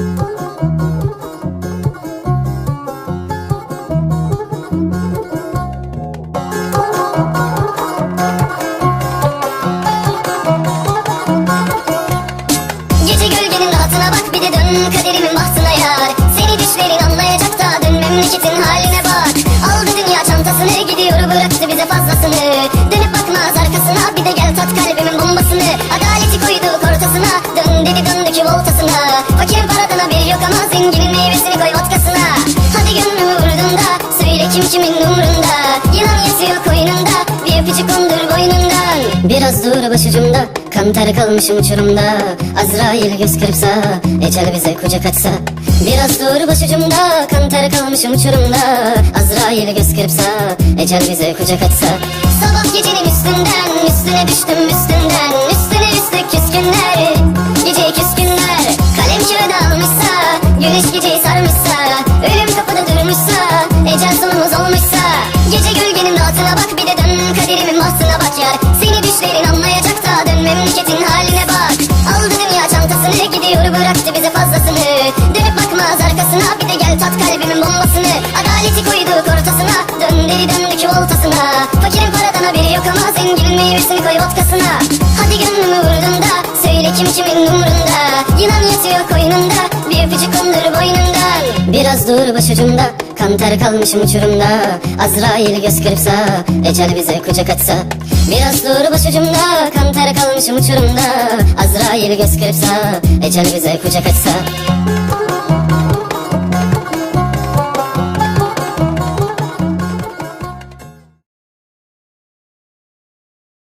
Gece gölgenin rahatına bak bir de dön kaderimin bahtına yar Yatıyor koynunda bir öpücük kondur boynundan. Biraz dur başucumda. Kan ter kalmışım uçurumda. Azrail göz kırpsa ecel bize kucak açsa Biraz dur başucumda. Kan ter kalmışım uçurumda. Azrail göz kırpsa ecel bize kucak açsa Sabah gecenin üstünden üstüne düştüm üstünden. Üstüne üstlük küskünler. Gece küskünler. Kalem kağıda almışsa güneş geceyi bak Seni düşlerin anlayacak da dön memleketin haline bak. Aldı dünya çantasını gidiyor bıraktı bize fazlasını. Dönüp bakmaz arkasına bir de gel tat kalbimin bombasını. Adaleti koyduk ortasına dön deli döndük voltasına. Fakirin paradan haberi yok ama zenginin meyvesini koy vodkasına. Hadi gönlümü vurdun da söyle kim kimin umrunda. Yılan yatıyor koynunda bir öpücük kondur boynundan. Biraz dur başucumda kan ter kalmışım uçurumda. Azrail göz kırpsa ecel bize kucak açsa Biraz dur başucumda kan ter kalmışım uçurumda. Azrail göz kırpsa ecel bize kucak açsa